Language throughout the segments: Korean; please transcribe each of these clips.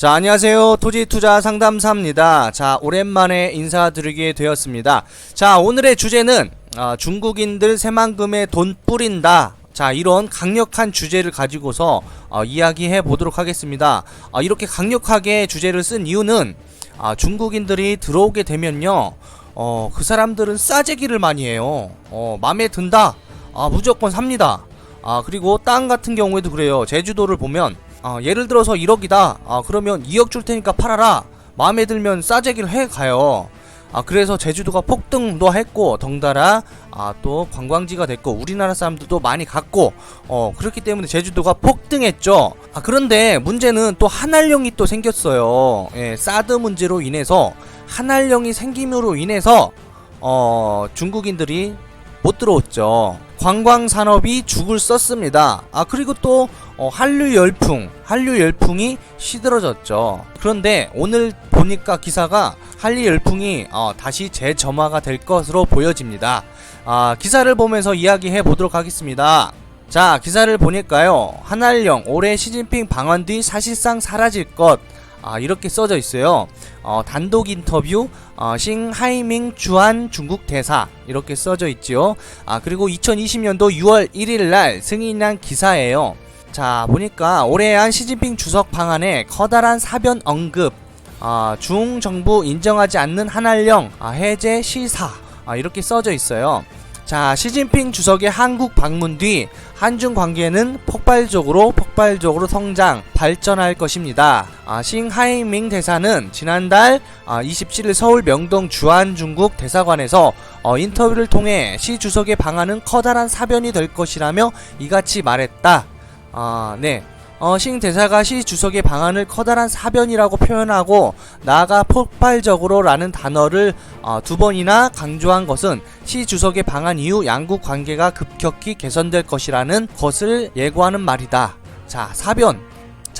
자, 안녕하세요. 토지 투자 상담사입니다. 자, 오랜만에 인사드리게 되었습니다. 자, 오늘의 주제는 아, 중국인들 새만금에 돈 뿌린다. 자, 이런 강력한 주제를 가지고서 어, 이야기해 보도록 하겠습니다. 아, 이렇게 강력하게 주제를 쓴 이유는 아, 중국인들이 들어오게 되면요. 어, 그 사람들은 싸제기를 많이 해요. 어, 맘에 든다. 아, 무조건 삽니다. 아, 그리고 땅 같은 경우에도 그래요. 제주도를 보면 아, 예를 들어서 1억이다. 아, 그러면 2억 줄 테니까 팔아라. 마음에 들면 싸제기를 해 가요. 아, 그래서 제주도가 폭등도 했고 덩달아 아, 또 관광지가 됐고 우리나라 사람들도 많이 갔고 어, 그렇기 때문에 제주도가 폭등했죠. 아, 그런데 문제는 또 한알령이 또 생겼어요. 예, 사드 문제로 인해서 한알령이 생김으로 인해서 어, 중국인들이 못 들어왔죠. 관광 산업이 죽을 썼습니다. 아 그리고 또 어, 한류 열풍, 한류 열풍이 시들어졌죠. 그런데 오늘 보니까 기사가 한류 열풍이 어, 다시 재점화가 될 것으로 보여집니다. 아 기사를 보면서 이야기해 보도록 하겠습니다. 자 기사를 보니까요 한알령 올해 시진핑 방한 뒤 사실상 사라질 것. 아, 이렇게 써져 있어요. 어, 단독 인터뷰 어, 싱하이밍 주한 중국 대사 이렇게 써져 있지요. 아 그리고 2020년도 6월 1일 날 승인한 기사예요. 자 보니까 올해한 시진핑 주석 방안에 커다란 사변 언급, 아, 중 정부 인정하지 않는 한알령 아, 해제 시사 아, 이렇게 써져 있어요. 자, 시진핑 주석의 한국 방문 뒤 한중 관계는 폭발적으로 폭발적으로 성장 발전할 것입니다. 아, 싱하이밍 대사는 지난달 아, 27일 서울 명동 주한 중국 대사관에서 어, 인터뷰를 통해 시 주석의 방안은 커다란 사변이 될 것이라며 이같이 말했다. 아, 네. 어, 싱 대사가 시 주석의 방안을 커다란 사변이라고 표현하고 나아가 폭발적으로라는 단어를 어, 두 번이나 강조한 것은 시 주석의 방안 이후 양국 관계가 급격히 개선될 것이라는 것을 예고하는 말이다. 자, 사변.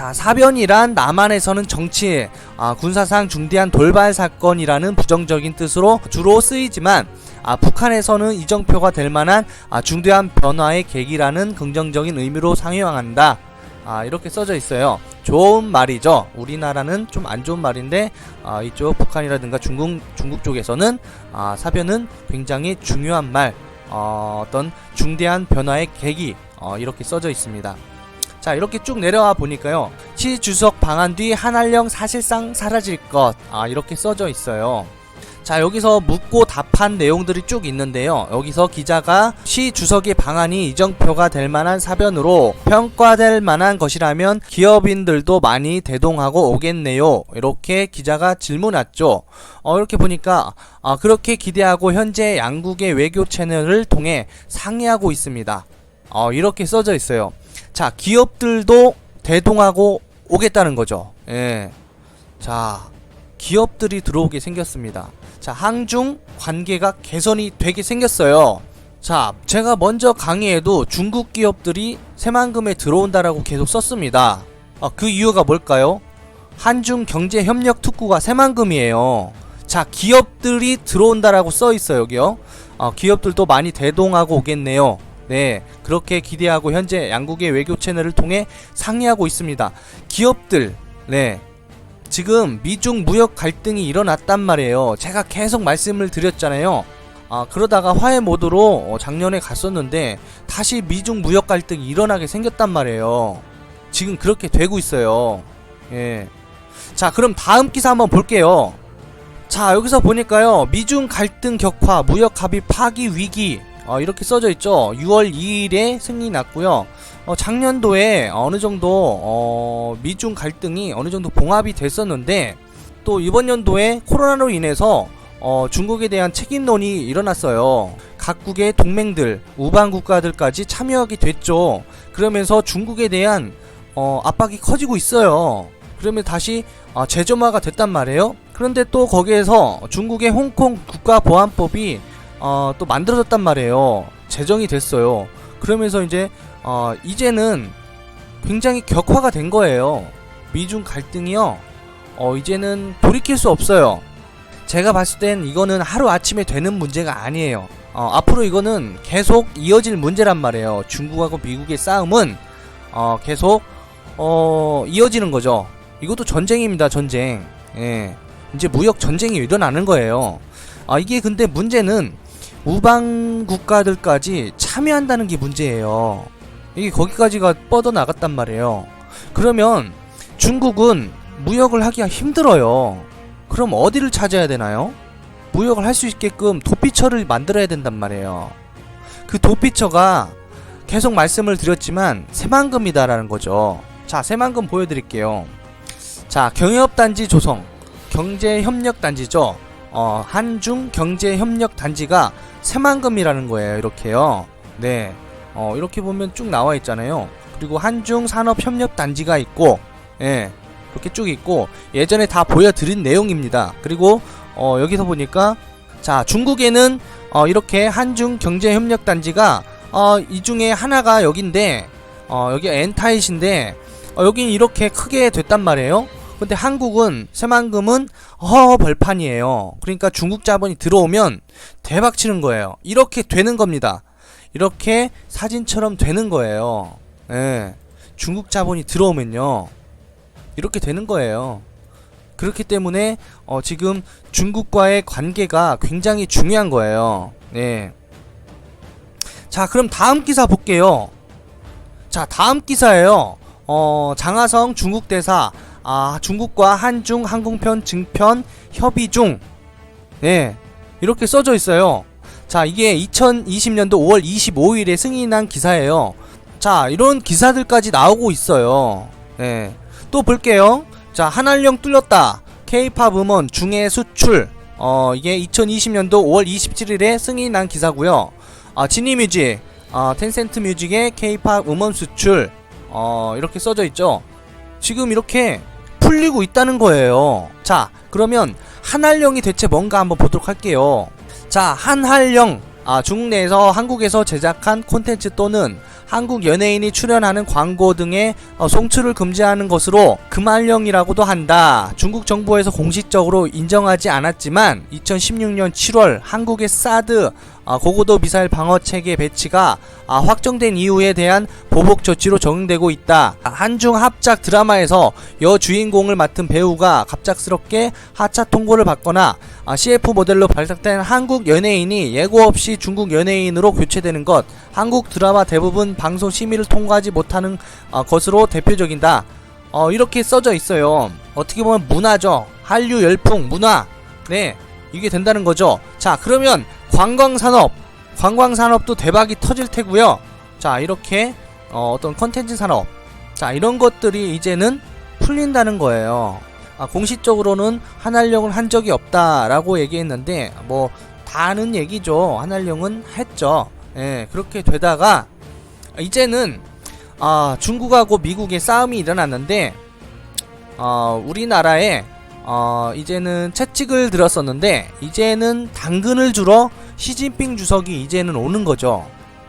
자, 사변이란 남한에서는 정치, 아, 군사상 중대한 돌발 사건이라는 부정적인 뜻으로 주로 쓰이지만 아, 북한에서는 이정표가 될 만한 아, 중대한 변화의 계기라는 긍정적인 의미로 상용한다. 아, 이렇게 써져 있어요. 좋은 말이죠. 우리나라는 좀 안 좋은 말인데 아, 이쪽 북한이라든가 중국 중국 쪽에서는 아, 사변은 굉장히 중요한 말, 어, 어떤 중대한 변화의 계기 어, 이렇게 써져 있습니다. 자 이렇게 쭉 내려와 보니까요. 시 주석 방한 뒤 한알령 사실상 사라질 것. 아, 이렇게 써져 있어요. 자 여기서 묻고 답한 내용들이 쭉 있는데요. 여기서 기자가 시 주석의 방안이 이정표가 될 만한 사변으로 평가될 만한 것이라면 기업인들도 많이 대동하고 오겠네요. 이렇게 기자가 질문했죠. 어 이렇게 보니까 아 그렇게 기대하고 현재 양국의 외교 채널을 통해 상의하고 있습니다. 어 이렇게 써져 있어요 자 기업들도 대동하고 오겠다는 거죠 예 자 기업들이 들어오게 생겼습니다. 자, 항중 관계가 개선이 되게 생겼어요. 자, 제가 먼저 강의에도 중국 기업들이 새만금에 들어온다라고 계속 썼습니다. 아, 그 이유가 뭘까요? 한중 경제 협력 특구가 새만금이에요. 자, 기업들이 들어온다라고 써 있어요, 여기요. 아, 기업들도 많이 대동하고 오겠네요. 네, 그렇게 기대하고 현재 양국의 외교 채널을 통해 상의하고 있습니다. 기업들, 네, 지금 미중 무역 갈등이 일어났단 말이에요. 제가 계속 말씀을 드렸잖아요. 아, 그러다가 화해 모드로 어, 작년에 갔었는데 다시 미중 무역 갈등이 일어나게 생겼단 말이에요. 지금 그렇게 되고 있어요. 예. 자, 그럼 다음 기사 한번 볼게요. 자, 여기서 보니까요. 미중 갈등 격화, 무역 합의 파기 위기. 어, 이렇게 써져 있죠. 6월 2일에 승리 났고요. 어, 작년도에 어느 정도 어, 미중 갈등이 어느 정도 봉합이 됐었는데 또 이번 연도에 코로나로 인해서 어, 중국에 대한 책임론이 일어났어요. 각국의 동맹들, 우방 국가들까지 참여하게 됐죠. 그러면서 중국에 대한 어, 압박이 커지고 있어요. 그러면 다시 어, 재점화가 됐단 말이에요. 그런데 또 거기에서 중국의 홍콩 국가보안법이 어, 또 만들어졌단 말이에요. 제정이 됐어요. 그러면서 이제 어, 이제는 굉장히 격화가 된 거예요. 미중 갈등이요. 어, 이제는 돌이킬 수 없어요. 제가 봤을 땐 이거는 하루 아침에 되는 문제가 아니에요. 어, 앞으로 이거는 계속 이어질 문제란 말이에요. 중국하고 미국의 싸움은 어, 계속 어, 이어지는 거죠. 이것도 전쟁입니다, 전쟁. 예. 이제 무역 전쟁이 일어나는 거예요. 아, 이게 근데 문제는 우방 국가들까지 참여한다는 게 문제예요. 이게 거기까지가 뻗어 나갔단 말이에요. 그러면 중국은 무역을 하기가 힘들어요. 그럼 어디를 찾아야 되나요? 무역을 할 수 있게끔 도피처를 만들어야 된단 말이에요. 그 도피처가 계속 말씀을 드렸지만 새만금이다라는 거죠. 자, 새만금 보여드릴게요. 자, 경협단지 조성, 경제협력단지죠. 어, 한중 경제 협력 단지가 새만금이라는 거예요. 이렇게요. 네. 어, 이렇게 보면 쭉 나와 있잖아요. 그리고 한중 산업 협력 단지가 있고, 예. 이렇게 쭉 있고, 예전에 다 보여드린 내용입니다. 그리고, 어, 여기서 보니까, 자, 중국에는, 어, 이렇게 한중 경제 협력 단지가, 어, 이 중에 하나가 여긴데, 어, 여기 엔타잇인데, 어, 여긴 이렇게 크게 됐단 말이에요. 근데 한국은 새만금은 허 벌판이에요. 그러니까 중국 자본이 들어오면 대박 치는 거예요. 이렇게 되는 겁니다. 이렇게 사진처럼 되는 거예요. 예. 중국 자본이 들어오면요. 이렇게 되는 거예요. 그렇기 때문에 어, 지금 중국과의 관계가 굉장히 중요한 거예요. 예. 자, 그럼 다음 기사 볼게요. 자, 다음 기사예요. 어, 장하성 중국 대사 아, 중국과 한중 항공편 증편 협의 중. 네. 이렇게 써져 있어요. 자, 이게 2020년도 5월 25일에 승인한 기사예요. 자, 이런 기사들까지 나오고 있어요. 네. 또 볼게요. 자, 한알령 뚫렸다. K-팝 음원 중해 수출. 어, 이게 2020년도 5월 27일에 승인한 기사고요. 아, 지니뮤직. 아, 텐센트 뮤직의 K-팝 음원 수출. 어, 이렇게 써져 있죠. 지금 이렇게 풀리고 있다는 거예요. 자, 그러면 한할령이 대체 뭔가 한번 보도록 할게요. 자, 한할령. 아, 중국 내에서 한국에서 제작한 콘텐츠 또는 한국 연예인이 출연하는 광고 등의 어, 송출을 금지하는 것으로 금할령이라고도 한다. 중국 정부에서 공식적으로 인정하지 않았지만 2016년 7월 한국의 사드 아, 고고도 미사일 방어 체계 배치가 아, 확정된 이유에 대한 보복 조치로 적용되고 있다. 아, 한중 합작 드라마에서 여주인공을 맡은 배우가 갑작스럽게 하차 통보를 받거나 아, CF 모델로 발탁된 한국 연예인이 예고 없이 중국 연예인으로 교체되는 것, 한국 드라마 대부분 방송 심의를 통과하지 못하는 아, 것으로 대표적이다. 어, 이렇게 써져 있어요. 어떻게 보면 문화죠. 한류 열풍 문화. 네, 이게 된다는 거죠. 자, 그러면 관광 산업, 관광 산업도 대박이 터질 테고요. 자, 이렇게 어, 어떤 컨텐츠 산업, 자 이런 것들이 이제는 풀린다는 거예요. 아, 공식적으로는 한알령을 한 적이 없다라고 얘기했는데 뭐 다는 얘기죠. 한알령은 했죠. 예, 그렇게 되다가 이제는 아, 중국하고 미국의 싸움이 일어났는데 어, 우리나라에 어, 이제는 채찍을 들었었는데 이제는 당근을 주러 시진핑 주석이 이제는 오는 거죠.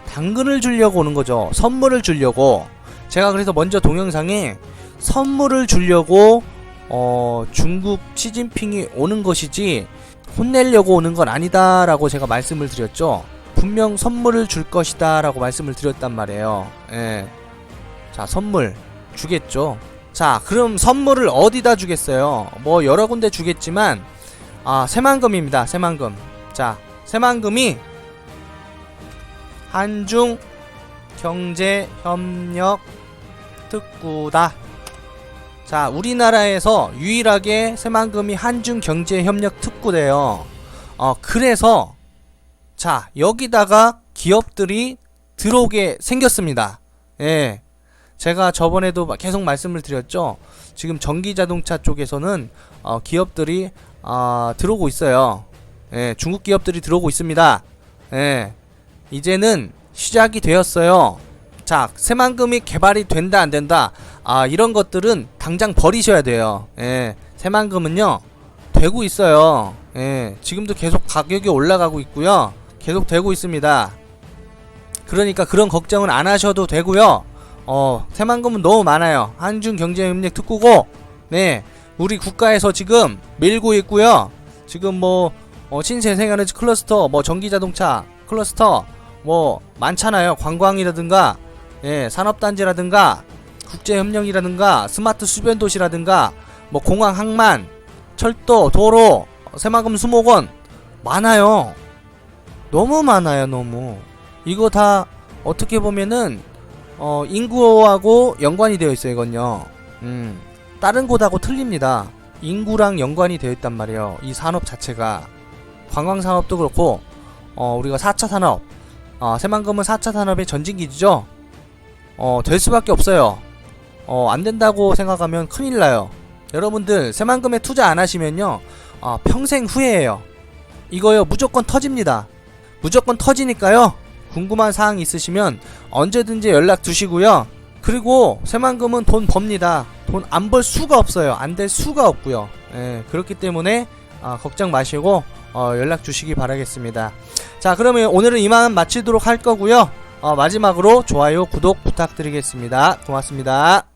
당근을 주려고 오는 거죠. 선물을 주려고. 제가 그래서 먼저 동영상에 선물을 주려고 어, 중국 시진핑이 오는 것이지 혼내려고 오는 건 아니다라고 제가 말씀을 드렸죠. 분명 선물을 줄 것이다 라고 말씀을 드렸단 말이에요. 예. 자, 선물 주겠죠. 자, 그럼 선물을 어디다 주겠어요? 뭐 여러 군데 주겠지만 아, 새만금입니다. 새만금. 자, 새만금이 한중 경제 협력 특구다. 자, 우리나라에서 유일하게 새만금이 한중 경제 협력 특구래요. 어, 그래서 자, 여기다가 기업들이 들어오게 생겼습니다. 예. 제가 저번에도 계속 말씀을 드렸죠. 지금 전기 자동차 쪽에서는 어, 기업들이 어, 들어오고 있어요. 예, 중국 기업들이 들어오고 있습니다. 예, 이제는 시작이 되었어요. 자, 새만금이 개발이 된다 안 된다. 아, 이런 것들은 당장 버리셔야 돼요. 예, 새만금은요 되고 있어요. 예, 지금도 계속 가격이 올라가고 있고요. 계속 되고 있습니다. 그러니까 그런 걱정은 안 하셔도 되고요. 어, 새만금은 너무 많아요. 한중 경제협력 특구고, 네, 우리 국가에서 지금 밀고 있고요. 지금 뭐, 어, 신생에너지 클러스터, 뭐 전기자동차 클러스터, 뭐 많잖아요. 관광이라든가, 예, 산업단지라든가, 국제 협력이라든가 스마트 수변 도시라든가 뭐 공항 항만 철도 도로 새만금 수목원 많아요 너무 많아요 너무. 이거 다 어떻게 보면은 어 인구하고 연관이 되어 있어요 이건요. 음 다른 곳하고 틀립니다. 인구랑 연관이 되어 있단 말이에요 이 산업 자체가. 관광 산업도 그렇고 어 우리가 4차 산업. 어 새만금은 4차 산업의 전진기지죠? 어 될 수밖에 없어요. 어 안 된다고 생각하면 큰일 나요. 여러분들 새만금에 투자 안 하시면요. 어, 평생 후회해요. 이거요 무조건 터집니다 무조건 터지니까요. 궁금한 사항 있으시면 언제든지 연락 주시고요. 그리고 새만금은 돈 법니다. 돈 안 벌 수가 없어요. 안 될 수가 없고요. 예, 그렇기 때문에 아, 걱정 마시고 어, 연락 주시기 바라겠습니다. 자 그러면 오늘은 이만 마치도록 할 거고요. 어, 마지막으로 좋아요 구독 부탁드리겠습니다. 고맙습니다